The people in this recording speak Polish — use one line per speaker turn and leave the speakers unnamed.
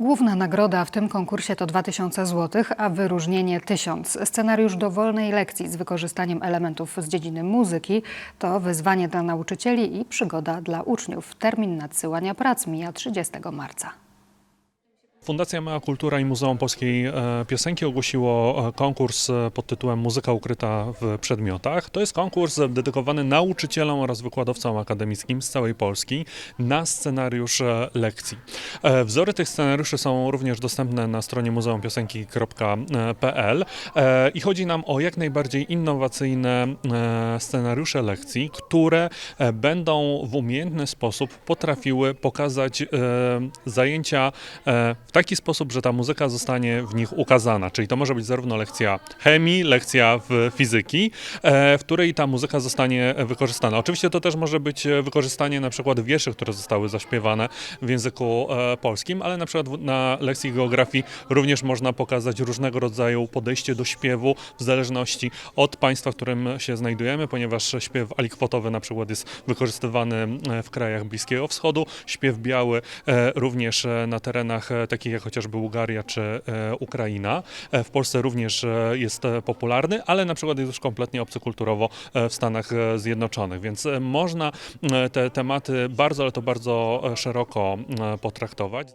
Główna nagroda w tym konkursie to 2000 zł, a wyróżnienie 1000. Scenariusz dowolnej lekcji z wykorzystaniem elementów z dziedziny muzyki to wyzwanie dla nauczycieli i przygoda dla uczniów. Termin nadsyłania prac mija 30 marca.
Fundacja Mała Kultura i Muzeum Polskiej e, Piosenki ogłosiło e, konkurs e, pod tytułem Muzyka ukryta w przedmiotach. To jest konkurs dedykowany nauczycielom oraz wykładowcom akademickim z całej Polski na scenariusz e, lekcji. Wzory tych scenariuszy są również dostępne na stronie muzeumpiosenki.pl i chodzi nam o jak najbardziej innowacyjne scenariusze lekcji, które będą w umiejętny sposób potrafiły pokazać zajęcia w taki sposób, że ta muzyka zostanie w nich ukazana. Czyli to może być zarówno lekcja chemii, lekcja w fizyki, e, w której ta muzyka zostanie wykorzystana. Oczywiście to też może być wykorzystanie na przykład wierszy, które zostały zaśpiewane w języku e, polskim, ale na przykład na lekcji geografii również można pokazać różnego rodzaju podejście do śpiewu w zależności od państwa, w którym się znajdujemy, ponieważ śpiew alikwotowy na przykład jest wykorzystywany e, w krajach Bliskiego Wschodu, śpiew biały również na terenach e, takich jak chociażby Bułgaria czy e, Ukraina. E, W Polsce również e, jest popularny, ale na przykład jest już kompletnie obcy kulturowo w Stanach Zjednoczonych, więc można te tematy bardzo, ale to bardzo szeroko potraktować.